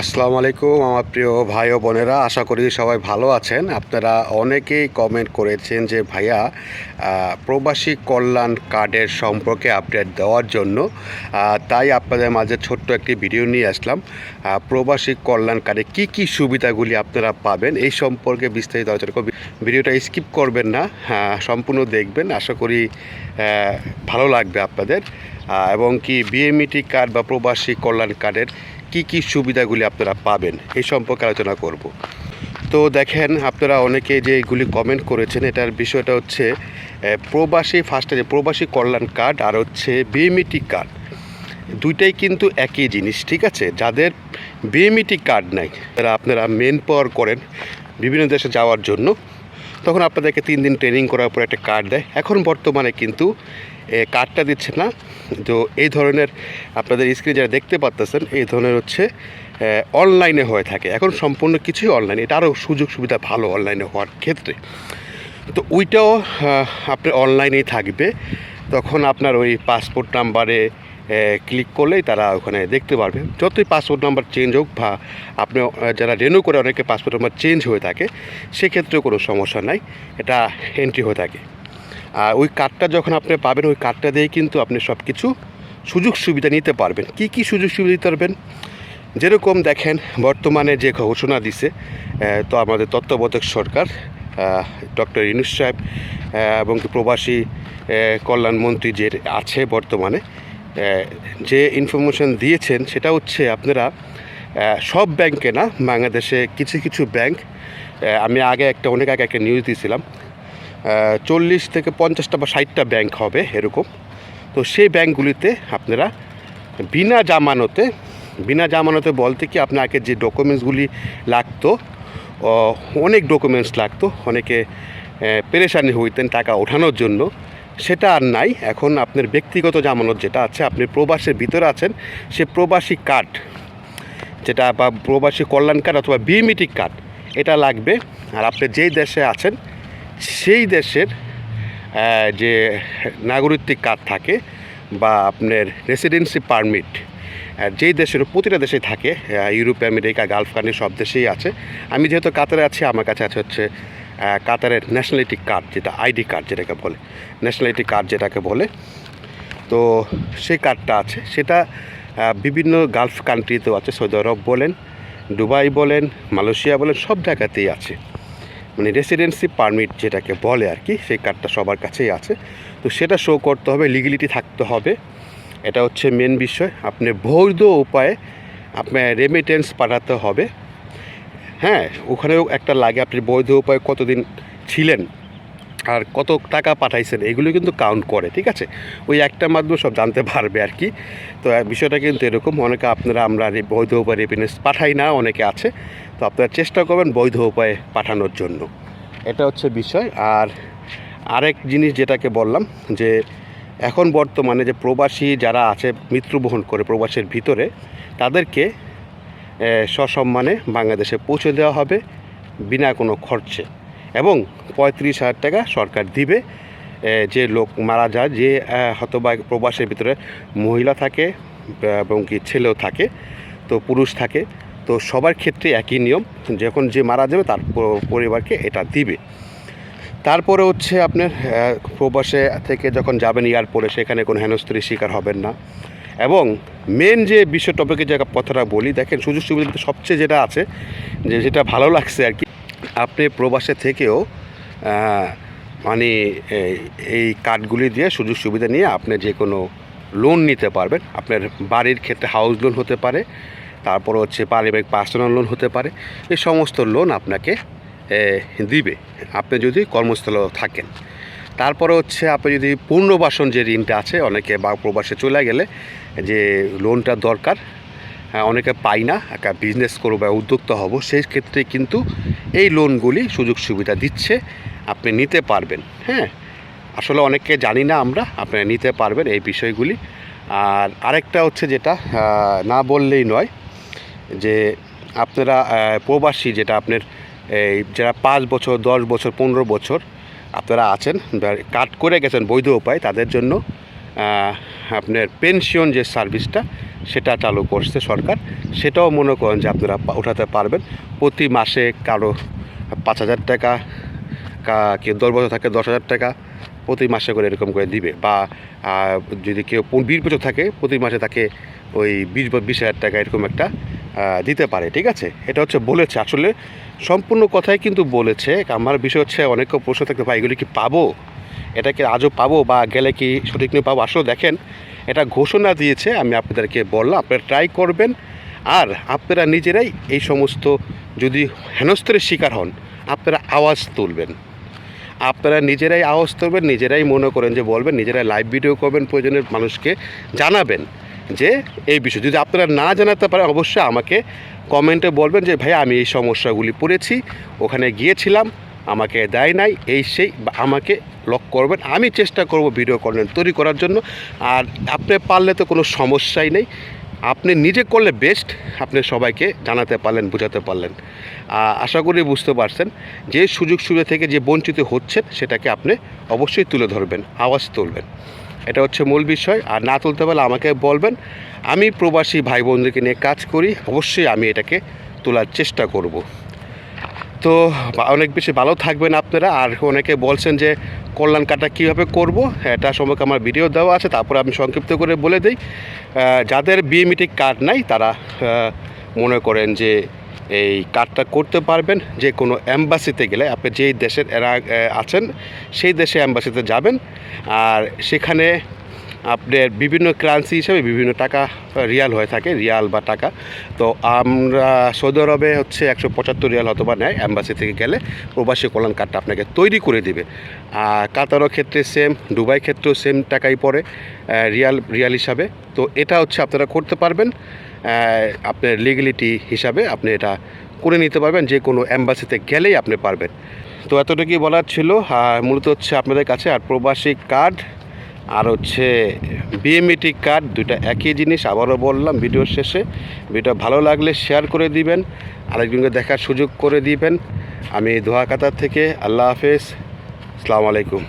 আসসালামু আলাইকুম আমার প্রিয় ভাই ও বোনেরা আশা করি সবাই ভালো আছেন। আপনারা অনেকেই কমেন্ট করেছেন যে ভাইয়া প্রবাসী কল্যাণ কার্ডের সম্পর্কে আপডেট দেওয়ার জন্য তাই আপনাদের মাঝে ছোট্ট একটি ভিডিও নিয়ে আসলাম। প্রবাসী কল্যাণ কার্ডে কী কী সুবিধাগুলি আপনারা পাবেন এই সম্পর্কে বিস্তারিত আলোচনা করব। ভিডিওটা স্কিপ করবেন না হ্যাঁ, সম্পূর্ণ দেখবেন। আশা করি ভালো লাগবে আপনাদের। এবং কি বিএমইটি কার্ড বা প্রবাসী কল্যাণ কার্ডের কি কি সুবিধাগুলি আপনারা পাবেন এই সম্পর্কে আলোচনা করব। তো দেখেন, আপনারা অনেকে যে এগুলি কমেন্ট করেছেন, এটার বিষয়টা হচ্ছে প্রবাসী ফার্স্টে প্রবাসী কল্যাণ কার্ড আর হচ্ছে বিএমইটি কার্ড, দুইটাই কিন্তু একই জিনিস, ঠিক আছে? যাদের বিএমইটি কার্ড নাই, তারা আপনারা মেন পাওয়ার করেন বিভিন্ন দেশে যাওয়ার জন্য। তখন আপনাদেরকে তিন দিন ট্রেনিং করার পর একটা কার্ড দেয়। এখন বর্তমানে কিন্তু কার্ডটা দিচ্ছে না। তো এই ধরনের আপনাদের স্ক্রিনে যারা দেখতে পাচ্তেছেন এই ধরনের হচ্ছে অনলাইনে হয়ে থাকে। এখন সম্পূর্ণ কিছুই অনলাইন এটা আরও সুযোগ সুবিধা ভালো অনলাইনে হওয়ার ক্ষেত্রে। তো ওইটাও আহ, আপনার অনলাইনেই থাকবে। তখন আপনার ওই পাসপোর্ট নাম্বারে ক্লিক করলেই তারা ওখানে দেখতে পারবে। যতই পাসপোর্ট নাম্বার চেঞ্জ হোক বা আপনি যারা রেনু করে অনেকে পাসপোর্ট নাম্বার চেঞ্জ হয়ে থাকে সেক্ষেত্রেও কোনো সমস্যা নাই। এটা এন্ট্রি হয়ে থাকে। আর ওই কার্ডটা যখন আপনি পাবেন, ওই কার্ডটা দিয়েই কিন্তু আপনি সব কিছু সুযোগ সুবিধা নিতে পারবেন। কি কি সুযোগ সুবিধা নিতে পারবেন? যেরকম দেখেন, বর্তমানে যে ঘোষণা দিছে তো আমাদের তত্ত্বাবধায়ক সরকার ডক্টর ইনুস সাহেব এবং প্রবাসী কল্যাণমন্ত্রী যে আছে বর্তমানে যে ইনফরমেশন দিয়েছেন, সেটা হচ্ছে আপনারা সব ব্যাংকে না, বাংলাদেশে কিছু কিছু ব্যাংক আমি আগে একটা, অনেক আগে একটা নিউজ দিয়েছিলাম চল্লিশ থেকে পঞ্চাশটা বা ষাটটা ব্যাংক হবে এরকম। তো সেই ব্যাংকগুলিতে আপনারা বিনা জামানতে বিনা জামানতে বলতে কি আপনাকে যে ডকুমেন্টসগুলি লাগতো অনেক ডকুমেন্টস লাগতো, অনেকে পেরেশানি হইতেন টাকা ওঠানোর জন্য, সেটা আর নাই। এখন আপনার ব্যক্তিগত জামানত যেটা আছে, আপনি প্রবাসের ভিতরে আছেন, সে প্রবাসী কার্ড, যেটা বা প্রবাসী কল্যাণ কার্ড অথবা বিএমইটি কার্ড, এটা লাগবে। আর আপনি যেই দেশে আছেন সেই দেশের যে নাগরিক কার্ড থাকে বা আপনার রেসিডেন্সি পারমিট যেই দেশের, প্রতিটা দেশে থাকে ইউরোপ, আমেরিকা গালফ কান্ট্রি সব দেশেই আছে। আমি যেহেতু কাতারে আছি, আমার কাছে আছে হচ্ছে কাতারের ন্যাশনালিটি কার্ড যেটা আইডি কার্ড যেটাকে বলে ন্যাশনালিটি কার্ড যেটাকে বলে। তো সেই কার্ডটা আছে। সেটা বিভিন্ন গালফ কান্ট্রিতেও আছে। সৌদি আরব বলেন, দুবাই বলেন, মালয়েশিয়া বলেন, সব জায়গাতেই আছে। মানে রেসিডেন্সি পারমিট যেটাকে বলে আর কি, সেই কার্ডটা সবার কাছেই আছে। তো সেটা শো করতে হবে লিগিলিটি থাকতে হবে। এটা হচ্ছে মেন বিষয়। আপনি বৈধ উপায়ে আপনার রেমিটেন্স পাঠাতে হবে। হ্যাঁ ওখানেও একটা লাগে, আপনি বৈধ উপায়ে কতদিন ছিলেন? আর কত টাকা পাঠাইছেন, এগুলো কিন্তু কাউন্ট করে, ঠিক আছে? ওই একটা মাধ্যমে সব জানতে পারবে আর কি। তো বিষয়টা কিন্তু এরকম, অনেকে আপনারা, আমরা বৈধ উপায়ে রেভিনেন্স পাঠাই না, অনেকে আছে। তো আপনারা চেষ্টা করবেন বৈধ উপায়ে পাঠানোর জন্য। এটা হচ্ছে বিষয়। আর আরেক জিনিস যেটাকে বললাম, যে এখন বর্তমানে যে প্রবাসী যারা আছে মৃত্যুবহন করে প্রবাসের ভিতরে, তাদেরকে সসম্মানে বাংলাদেশে পৌঁছে দেওয়া হবে বিনা কোনো খরচে। এবং পঁয়ত্রিশ হাজার টাকা সরকার দিবে। যে লোক মারা যায়, যে হতবা প্রবাসের ভিতরে মহিলা থাকে এবং কি ছেলেও থাকে, তো পুরুষ থাকে, তো সবার ক্ষেত্রে একই নিয়ম, যখন যে মারা যাবে, তার পরিবারকে এটা দিবে। তারপরে হচ্ছে আপনার প্রবাসে থেকে যখন যাবেন এয়ারপোর্টে, সেখানে কোনো হেনস্ত্রীর শিকার হবেন না। এবং মেন যে বিশ্ব টপিকে যে কথাটা বলি, দেখেন সুযোগ সুবিধা সবচেয়ে যেটা আছে, যে যেটা ভালো লাগছে আর কি আপনি প্রবাসে থেকেও মানে এই- কার্ডগুলি দিয়ে সুযোগ সুবিধা নিয়ে আপনি যে কোনো লোন নিতে পারবেন। আপনার বাড়ির ক্ষেত্রে হাউস লোন হতে পারে, তারপর হচ্ছে পারিবারিক পার্সোনাল লোন হতে পারে, এই সমস্ত লোন আপনাকে দিবে। আপনি যদি কর্মস্থলেও থাকেন। তারপরে হচ্ছে আপনি যদি পুনর্বাসন যে ঋণটা আছে, অনেকে বা প্রবাসে চলে গেলে যে লোনটা দরকার অনেকে পাই না একটা বিজনেস করব বা উদ্যোক্তা হব, সেই ক্ষেত্রে কিন্তু এই লোনগুলি সুযোগ সুবিধা দিচ্ছে, আপনি নিতে পারবেন হ্যাঁ? আসলে অনেককে জানি না আমরা আপনারা নিতে পারবেন এই বিষয়গুলি। আর আরেকটা হচ্ছে যেটা না বললেই নয়, যে আপনারা প্রবাসী যেটা আপনার, এই যারা পাঁচ বছর, দশ বছর, পনেরো বছর আপনারা আছেন কাট করে গেছেন বৈধ উপায়, তাদের জন্য আপনার পেনশন যে সার্ভিসটা সেটা চালু করছে সরকার। সেটাও মনে করেন যে আপনারা উঠাতে পারবেন। প্রতি মাসে কারও পাঁচ হাজার টাকা কেউ দশ বছর থাকে দশ হাজার টাকা প্রতি মাসে করে এরকম করে দিবে। বা যদি কেউ বিশ বছর থাকে প্রতি মাসে তাকে ওই বিশ বা বিশ হাজার টাকা এরকম একটা দিতে পারে। ঠিক আছে? এটা হচ্ছে বলেছে। আসলে সম্পূর্ণ কথাই কিন্তু বলেছে। আমার বিষয় হচ্ছে অনেক প্রশ্ন থাকতে ভাই এগুলি কি পাবো? এটা কি আজও পাবো বা গেলে কি সঠিক নিয়ে পাবো আসলে দেখেন, এটা ঘোষণা দিয়েছে, আমি আপনাদেরকে বললাম, আপনারা ট্রাই করবেন। আর আপনারা নিজেরাই এই সমস্ত যদি হেনস্থের শিকার হন, আপনারা আওয়াজ তুলবেন। আপনারা নিজেরাই আওয়াজ তুলবেন, নিজেরাই মনে করেন যে বলবেন, নিজেরাই লাইভ ভিডিও করবেন প্রয়োজনের মানুষকে জানাবেন যে এই বিষয়। যদি আপনারা না জানাতে পারেন, অবশ্যই আমাকে কমেন্টে বলবেন যে ভাই আমি এই সমস্যাগুলি পড়েছি, ওখানে গিয়েছিলাম আমাকে দেয় নাই, এই সেই আমাকে লক করবেন। আমি চেষ্টা করব ভিডিও কন্টেন্ট তৈরি করার জন্য। আর আপনি পারলে তো কোনো সমস্যাই নেই। আপনি নিজে করলে বেস্ট আপনি সবাইকে জানাতে পারলেন, বোঝাতে পারলেন। আশা করি বুঝতে পারছেন। যে সুযোগ সুবিধা থেকে যে বঞ্চিত হচ্ছেন, সেটাকে আপনি অবশ্যই তুলে ধরবেন, আওয়াজ তুলবেন। এটা হচ্ছে মূল বিষয়। আর না তুলতে পারলে আমাকে বলবেন। আমি প্রবাসী ভাই বোনদেরকে নিয়ে কাজ করি। অবশ্যই আমি এটাকে তোলার চেষ্টা করব। তো অনেক বেশি ভালো থাকবেন আপনারা। আর অনেকে বলছেন যে, কল্যাণ কাটা কীভাবে করব? এটা সম্পর্কে আমার ভিডিও দেওয়া আছে, তারপর আমি সংক্ষিপ্ত করে বলে দিই। যাদের বিএমিটি কার্ড নাই, তারা মনে করেন যে, এই কার্ডটা করতে পারবেন। যে কোনো অ্যাম্বাসিতে গেলে, আপনি যেই দেশের এরা আছেন, সেই দেশে অ্যাম্বাসিতে যাবেন। আর সেখানে আপনার বিভিন্ন কারেন্সি হিসেবে বিভিন্ন টাকা রিয়াল হয়ে থাকে, রিয়াল বা টাকা। তো আমরা সৌদি আরবে হচ্ছে একশো পঁচাত্তর রিয়াল হয়তো বা নেয় অ্যাম্বাসি থেকে গেলে প্রবাসী কল্যাণ কার্ডটা আপনাকে তৈরি করে দিবে। আর কাতারও ক্ষেত্রে সেম দুবাই ক্ষেত্রেও সেম টাকাই পড়ে রিয়াল রিয়াল হিসাবে। তো এটা হচ্ছে আপনারা করতে পারবেন আপনার লিগ্যালিটি হিসাবে আপনি এটা করে নিতে পারবেন, যে কোনো অ্যাম্বাসিতে গেলেই আপনি পারবেন। তো এতটুকুই বলার ছিল, আর মূলত হচ্ছে আপনাদের কাছে, আর প্রবাসী কার্ড আর হচ্ছে বিএমইটি কার্ড দুইটা একই জিনিস, আবারও বললাম ভিডিওর শেষে। ভিডিও ভালো লাগলে শেয়ার করে দিবেন, আরেকজনকে দেখার সুযোগ করে দিবেন। আমি দোয়া কাতার থেকে, আল্লাহ হাফেজ। আসসালামু আলাইকুম।